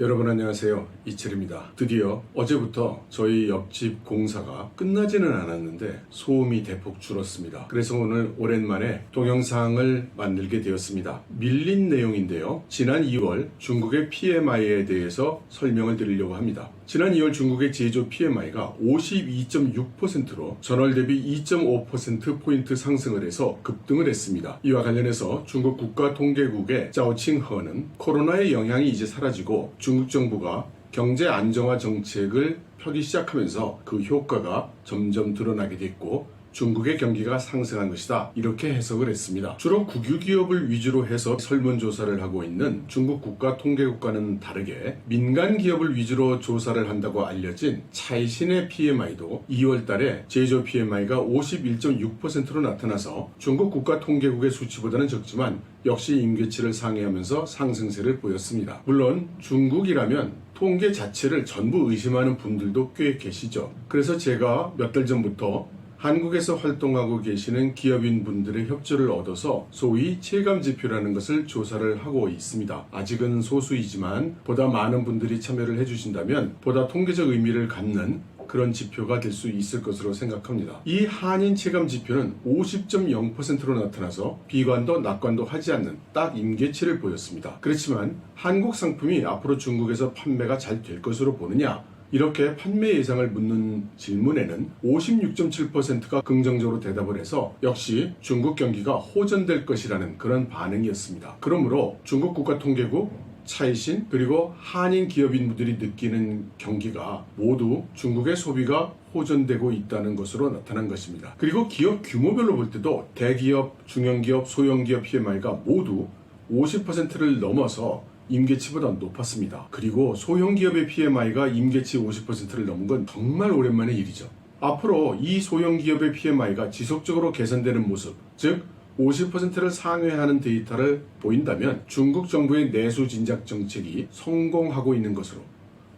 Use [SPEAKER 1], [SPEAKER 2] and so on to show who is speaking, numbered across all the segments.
[SPEAKER 1] 여러분 안녕하세요. 이철입니다. 드디어 어제부터 저희 옆집 공사가 끝나지는 않았는데 소음이 대폭 줄었습니다. 그래서 오늘 오랜만에 동영상을 만들게 되었습니다. 밀린 내용인데요. 지난 2월 중국의 PMI에 대해서 설명을 드리려고 합니다. 지난 2월 중국의 제조 PMI가 52.6%로 전월 대비 2.5%포인트 상승을 해서 급등을 했습니다. 이와 관련해서 중국 국가통계국의 짜오칭허는 코로나의 영향이 이제 사라지고 중국 정부가 경제 안정화 정책을 펴기 시작하면서 그 효과가 점점 드러나게 됐고 중국의 경기가 상승한 것이다. 이렇게 해석을 했습니다. 주로 국유 기업을 위주로 해서 설문조사를 하고 있는 중국 국가통계국과는 다르게 민간 기업을 위주로 조사를 한다고 알려진 차이신의 PMI도 2월 달에 제조 PMI가 51.6%로 나타나서 중국 국가통계국의 수치보다는 적지만 역시 임계치를 상회하면서 상승세를 보였습니다. 물론 중국이라면 통계 자체를 전부 의심하는 분들도 꽤 계시죠. 그래서 제가 몇 달 전부터 한국에서 활동하고 계시는 기업인 분들의 협조를 얻어서 소위 체감 지표라는 것을 조사를 하고 있습니다. 아직은 소수이지만 보다 많은 분들이 참여를 해주신다면 보다 통계적 의미를 갖는 그런 지표가 될 수 있을 것으로 생각합니다. 이 한인 체감 지표는 50.0%로 나타나서 비관도 낙관도 하지 않는 딱 임계치를 보였습니다. 그렇지만 한국 상품이 앞으로 중국에서 판매가 잘 될 것으로 보느냐? 이렇게 판매 예상을 묻는 질문에는 56.7%가 긍정적으로 대답을 해서 역시 중국 경기가 호전될 것이라는 그런 반응이었습니다. 그러므로 중국 국가통계국 차이신 그리고 한인 기업인분들이 느끼는 경기가 모두 중국의 소비가 호전되고 있다는 것으로 나타난 것입니다. 그리고 기업 규모별로 볼 때도 대기업, 중형기업, 소형기업 PMI가 모두 50%를 넘어서 임계치보다 높았습니다. 그리고 소형 기업의 PMI가 임계치 50%를 넘은 건 정말 오랜만의 일이죠. 앞으로 이 소형 기업의 PMI가 지속적으로 개선되는 모습, 즉 50%를 상회하는 데이터를 보인다면 중국 정부의 내수 진작 정책이 성공하고 있는 것으로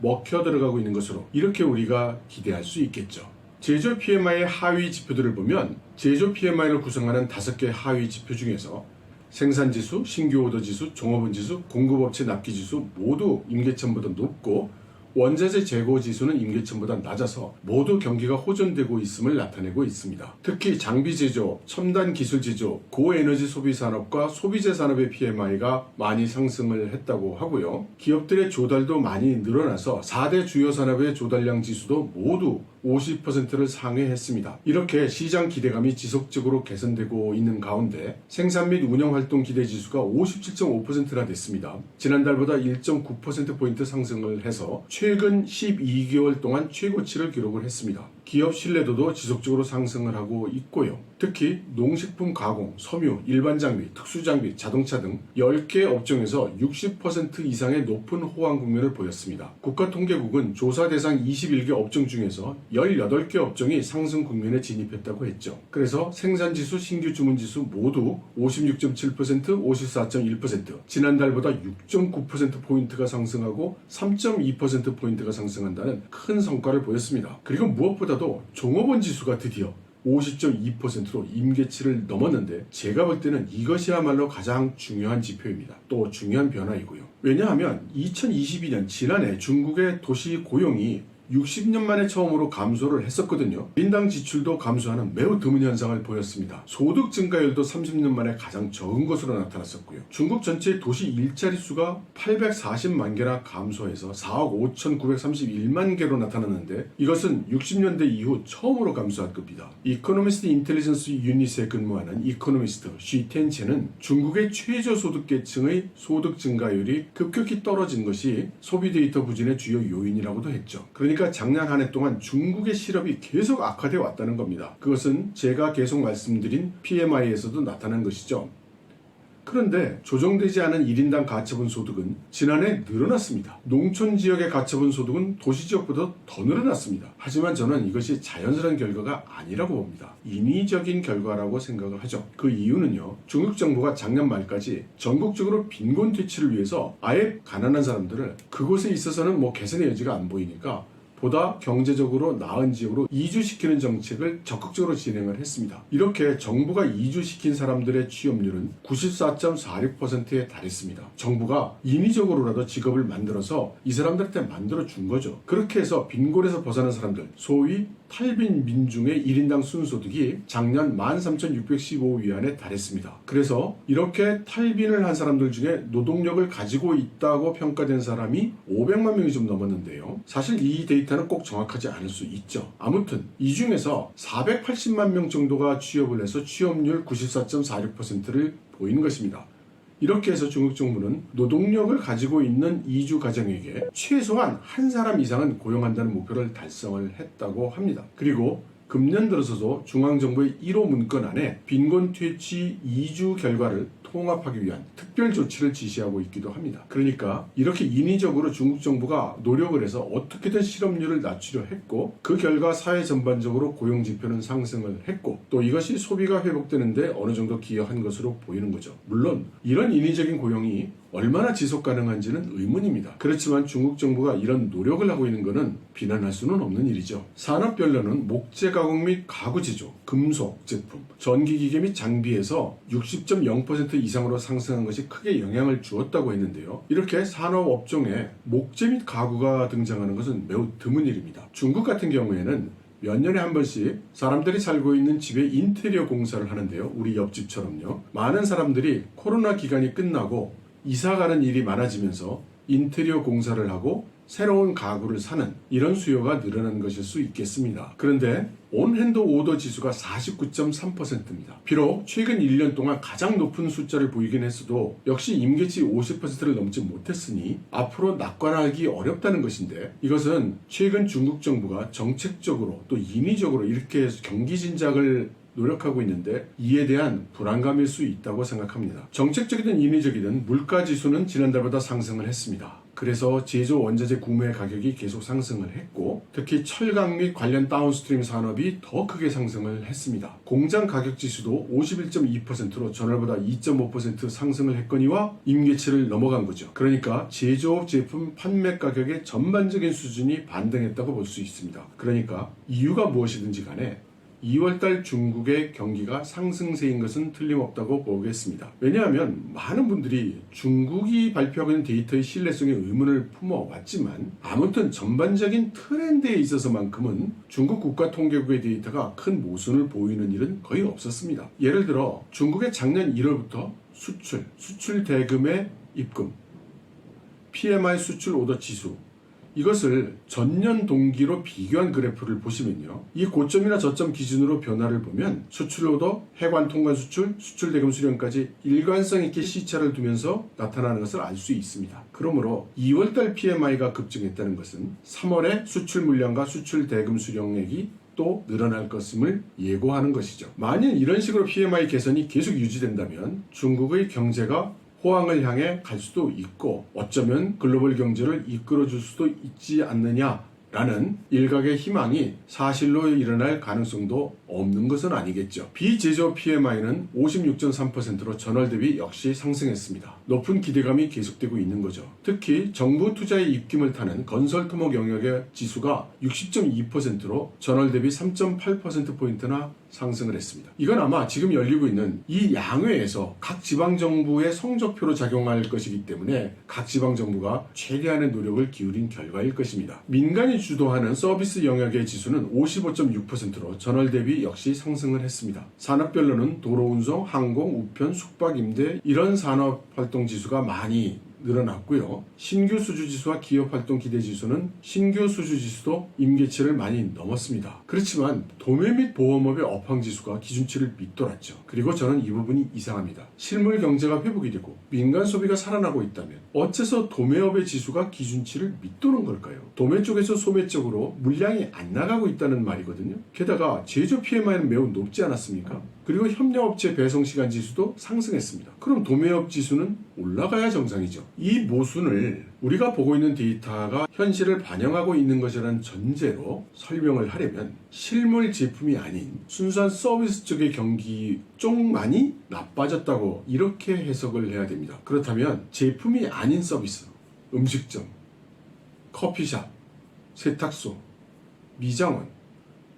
[SPEAKER 1] 먹혀 들어가고 있는 것으로 이렇게 우리가 기대할 수 있겠죠. 제조 PMI의 하위 지표들을 보면 제조 PMI를 구성하는 다섯 개 하위 지표 중에서 생산지수, 신규 오더 지수, 종업원 지수, 공급업체 납기 지수 모두 임계점보다 높고 원자재 재고 지수는 임계점보다 낮아서 모두 경기가 호전되고 있음을 나타내고 있습니다. 특히 장비 제조, 첨단 기술 제조, 고에너지 소비 산업과 소비재 산업의 PMI가 많이 상승을 했다고 하고요. 기업들의 조달도 많이 늘어나서 4대 주요 산업의 조달량 지수도 모두 50%를 상회했습니다. 이렇게 시장 기대감이 지속적으로 개선되고 있는 가운데 생산 및 운영 활동 기대 지수가 57.5%나 됐습니다. 지난달보다 1.9%포인트 상승을 해서 최근 12개월 동안 최고치를 기록을 했습니다. 기업 신뢰도도 지속적으로 상승을 하고 있고요. 특히 농식품 가공, 섬유, 일반 장비, 특수 장비, 자동차 등 10개 업종에서 60% 이상의 높은 호황 국면을 보였습니다. 국가통계국은 조사 대상 21개 업종 중에서 18개 업종이 상승 국면에 진입했다고 했죠. 그래서 생산지수, 신규 주문지수 모두 56.7%, 54.1%, 지난달보다 6.9%포인트가 상승하고 3.2%포인트가 상승한다는 큰 성과를 보였습니다. 그리고 무엇보다 도 종업원 지수가 드디어 50.2%로 임계치를 넘었는데 제가 볼 때는 이것이야말로 가장 중요한 지표입니다. 또 중요한 변화이고요. 왜냐하면 2022년 지난해 중국의 도시 고용이 60년 만에 처음으로 감소를 했었거든요. 인당 지출도 감소하는 매우 드문 현상을 보였습니다. 소득 증가율도 30년 만에 가장 적은 것으로 나타났었고요. 중국 전체 도시 일자리 수가 840만 개나 감소해서 4억 5,931만 개로 나타났는데 이것은 60년대 이후 처음으로 감소한 겁니다. 이코노미스트 인텔리전스 유닛에 근무하는 이코노미스트 쉬텐체는 중국의 최저소득 계층의 소득 증가율이 급격히 떨어진 것이 소비 데이터 부진의 주요 요인이라고도 했죠. 그러니까 작년 한 해 동안 중국의 실업이 계속 악화되어 왔다는 겁니다. 그것은 제가 계속 말씀드린 PMI에서도 나타난 것이죠. 그런데 조정되지 않은 1인당 가처분 소득은 지난해 늘어났습니다. 농촌 지역의 가처분 소득은 도시 지역보다 더 늘어났습니다. 하지만 저는 이것이 자연스러운 결과가 아니라고 봅니다. 인위적인 결과라고 생각을 하죠. 그 이유는요. 중국 정부가 작년 말까지 전국적으로 빈곤 퇴치를 위해서 아예 가난한 사람들을 그곳에 있어서는 뭐 개선의 여지가 안 보이니까 보다 경제적으로 나은 지역으로 이주시키는 정책을 적극적으로 진행을 했습니다. 이렇게 정부가 이주시킨 사람들의 취업률은 94.46%에 달했습니다. 정부가 인위적으로라도 직업을 만들어서 이 사람들한테 만들어 준 거죠. 그렇게 해서 빈곤에서 벗어난 사람들, 소위 탈빈 민중의 1인당 순소득이 작년 13,615위안에 달했습니다. 그래서 이렇게 탈빈을 한 사람들 중에 노동력을 가지고 있다고 평가된 사람이 500만 명이 좀 넘었는데요. 사실 이 데이터는 꼭 정확하지 않을 수 있죠. 아무튼 이 중에서 480만 명 정도가 취업을 해서 취업률 94.46%를 보이는 것입니다. 이렇게 해서 중국 정부는 노동력을 가지고 있는 이주 가정에게 최소한 한 사람 이상은 고용한다는 목표를 달성을 했다고 합니다. 그리고 금년 들어서도 중앙정부의 1호 문건 안에 빈곤 퇴치 이주 결과를 통합하기 위한 특별 조치를 지시하고 있기도 합니다. 그러니까 이렇게 인위적으로 중국 정부가 노력을 해서 어떻게든 실업률을 낮추려 했고 그 결과 사회 전반적으로 고용 지표는 상승을 했고 또 이것이 소비가 회복되는데 어느 정도 기여한 것으로 보이는 거죠. 물론 이런 인위적인 고용이 얼마나 지속 가능한지는 의문입니다. 그렇지만 중국 정부가 이런 노력을 하고 있는 것은 비난할 수는 없는 일이죠. 산업별로는 목재 가공 및 가구 제조, 금속 제품, 전기기계 및 장비에서 60.0% 이상으로 상승한 것이 크게 영향을 주었다고 했는데요. 이렇게 산업 업종에 목재 및 가구가 등장하는 것은 매우 드문 일입니다. 중국 같은 경우에는 몇 년에 한 번씩 사람들이 살고 있는 집에 인테리어 공사를 하는데요. 우리 옆집처럼요. 많은 사람들이 코로나 기간이 끝나고 이사 가는 일이 많아지면서 인테리어 공사를 하고 새로운 가구를 사는 이런 수요가 늘어난 것일 수 있겠습니다. 그런데 온핸드 오더 지수가 49.3%입니다. 비록 최근 1년 동안 가장 높은 숫자를 보이긴 했어도 역시 임계치 50%를 넘지 못했으니 앞으로 낙관하기 어렵다는 것인데 이것은 최근 중국 정부가 정책적으로 또 인위적으로 이렇게 경기 진작을 노력하고 있는데 이에 대한 불안감일 수 있다고 생각합니다. 정책적이든 인위적이든 물가 지수는 지난달보다 상승을 했습니다. 그래서 제조 원자재 구매 가격이 계속 상승을 했고 특히 철강 및 관련 다운스트림 산업이 더 크게 상승을 했습니다. 공장 가격 지수도 51.2%로 전월보다 2.5% 상승을 했거니와 임계치를 넘어간 거죠. 그러니까 제조업 제품 판매 가격의 전반적인 수준이 반등했다고 볼 수 있습니다. 그러니까 이유가 무엇이든지 간에 2월달 중국의 경기가 상승세인 것은 틀림없다고 보겠습니다. 왜냐하면 많은 분들이 중국이 발표하고 있는 데이터의 신뢰성에 의문을 품어왔지만 아무튼 전반적인 트렌드에 있어서만큼은 중국 국가통계국의 데이터가 큰 모순을 보이는 일은 거의 없었습니다. 예를 들어 중국의 작년 1월부터 수출, 수출 대금의 입금, PMI 수출 오더 지수, 이것을 전년 동기로 비교한 그래프를 보시면요. 이 고점이나 저점 기준으로 변화를 보면 수출로도 해관 통관 수출, 수출 대금 수령까지 일관성 있게 시차를 두면서 나타나는 것을 알 수 있습니다. 그러므로 2월달 PMI가 급증했다는 것은 3월에 수출 물량과 수출 대금 수령액이 또 늘어날 것임을 예고하는 것이죠. 만일 이런 식으로 PMI 개선이 계속 유지된다면 중국의 경제가 호황을 향해 갈 수도 있고 어쩌면 글로벌 경제를 이끌어 줄 수도 있지 않느냐라는 일각의 희망이 사실로 일어날 가능성도 없는 것은 아니겠죠. 비제조 PMI는 56.3%로 전월 대비 역시 상승했습니다. 높은 기대감이 계속되고 있는 거죠. 특히 정부 투자의 입김을 타는 건설 토목 영역의 지수가 60.2%로 전월 대비 3.8%포인트나 상승을 했습니다. 이건 아마 지금 열리고 있는 이 양회에서 각 지방정부의 성적표로 작용할 것이기 때문에 각 지방정부가 최대한의 노력을 기울인 결과일 것입니다. 민간이 주도하는 서비스 영역의 지수는 55.6%로 전월 대비 역시 상승을 했습니다. 산업별로는 도로운송, 항공, 우편, 숙박, 임대 이런 산업활동 지수가 많이 늘어났고요. 신규 수주 지수와 기업 활동 기대 지수는 신규 수주 지수도 임계치를 많이 넘었습니다. 그렇지만 도매 및 보험업의 업황 지수가 기준치를 밑돌았죠. 그리고 저는 이 부분이 이상합니다. 실물 경제가 회복이 되고 민간 소비가 살아나고 있다면 어째서 도매업의 지수가 기준치를 밑도는 걸까요? 도매 쪽에서 소매 쪽으로 물량이 안 나가고 있다는 말이거든요. 게다가 제조 PMI는 매우 높지 않았습니까? 그리고 협력업체 배송 시간 지수도 상승했습니다. 그럼 도매업 지수는 올라가야 정상이죠. 이 모순을 우리가 보고 있는 데이터가 현실을 반영하고 있는 것이라는 전제로 설명을 하려면 실물 제품이 아닌 순수한 서비스 쪽의 경기 쪽만이 나빠졌다고 이렇게 해석을 해야 됩니다. 그렇다면 제품이 아닌 서비스, 음식점, 커피숍, 세탁소, 미장원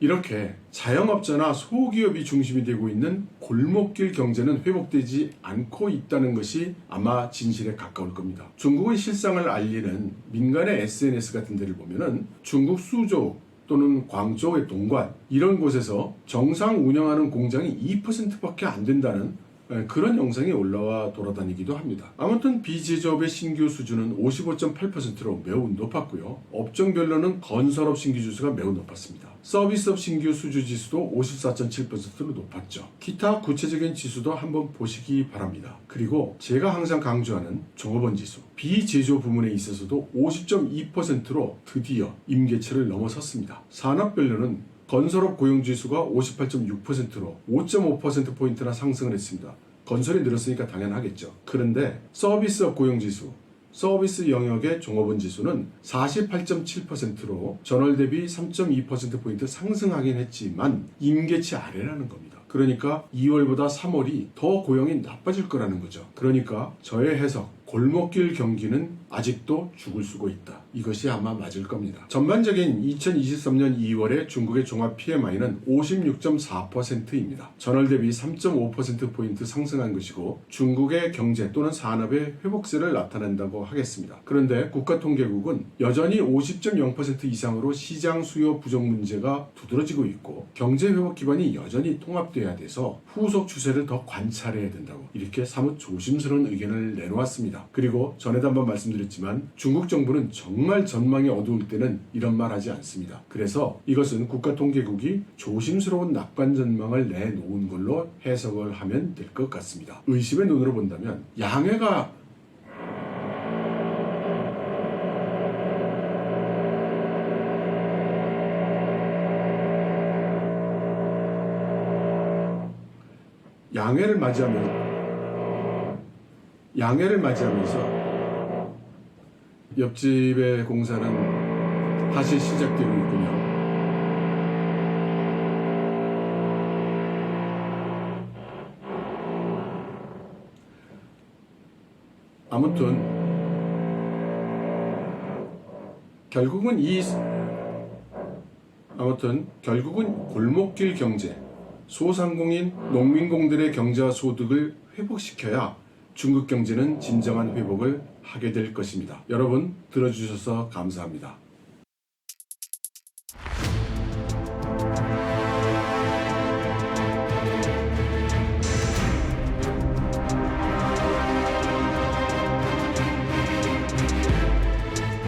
[SPEAKER 1] 이렇게 자영업자나 소기업이 중심이 되고 있는 골목길 경제는 회복되지 않고 있다는 것이 아마 진실에 가까울 겁니다. 중국의 실상을 알리는 민간의 SNS 같은 데를 보면은 중국 수조 또는 광저우의 동관 이런 곳에서 정상 운영하는 공장이 2%밖에 안 된다는 예, 그런 영상이 올라와 돌아다니기도 합니다. 아무튼 비제조업의 신규 수준은 55.8%로 매우 높았고요. 업종별로는 건설업 신규 지수가 매우 높았습니다. 서비스업 신규 수주 지수도 54.7%로 높았죠. 기타 구체적인 지수도 한번 보시기 바랍니다. 그리고 제가 항상 강조하는 종업원 지수, 비제조 부문에 있어서도 50.2%로 드디어 임계치를 넘어섰습니다. 산업별로는 건설업 고용지수가 58.6%로 5.5%포인트나 상승을 했습니다. 건설이 늘었으니까 당연하겠죠. 그런데 서비스업 고용지수, 서비스 영역의 종업원 지수는 48.7%로 전월 대비 3.2%포인트 상승하긴 했지만 임계치 아래라는 겁니다. 그러니까 2월보다 3월이 더 고용이 나빠질 거라는 거죠. 그러니까 저의 해석, 골목길 경기는 아직도 죽을 수고 있다. 이것이 아마 맞을 겁니다. 전반적인 2023년 2월의 중국의 종합 PMI는 56.4%입니다. 전월 대비 3.5%포인트 상승한 것이고 중국의 경제 또는 산업의 회복세를 나타낸다고 하겠습니다. 그런데 국가통계국은 여전히 50.0% 이상으로 시장 수요 부족 문제가 두드러지고 있고 경제 회복 기반이 여전히 통합돼야 돼서 후속 추세를 더 관찰해야 된다고 이렇게 사뭇 조심스러운 의견을 내놓았 습니다. 그리고 전에도 한번 말씀드렸지만 중국 정부는 정말 전망이 어두울 때는 이런 말 하지 않습니다. 그래서 이것은 국가통계국이 조심스러운 낙관 전망을 내놓은 걸로 해석을 하면 될 것 같습니다. 의심의 눈으로 본다면 양해가 양해를 맞이하면 양해를 맞이하면서 옆집의 공사는 다시 시작되고 있군요. 아무튼 결국은 이 아무튼 결국은 골목길 경제 소상공인 농민공들의 경제와 소득을 회복시켜야 중국 경제는 진정한 회복을 하게 될 것입니다. 여러분 들어주셔서 감사합니다.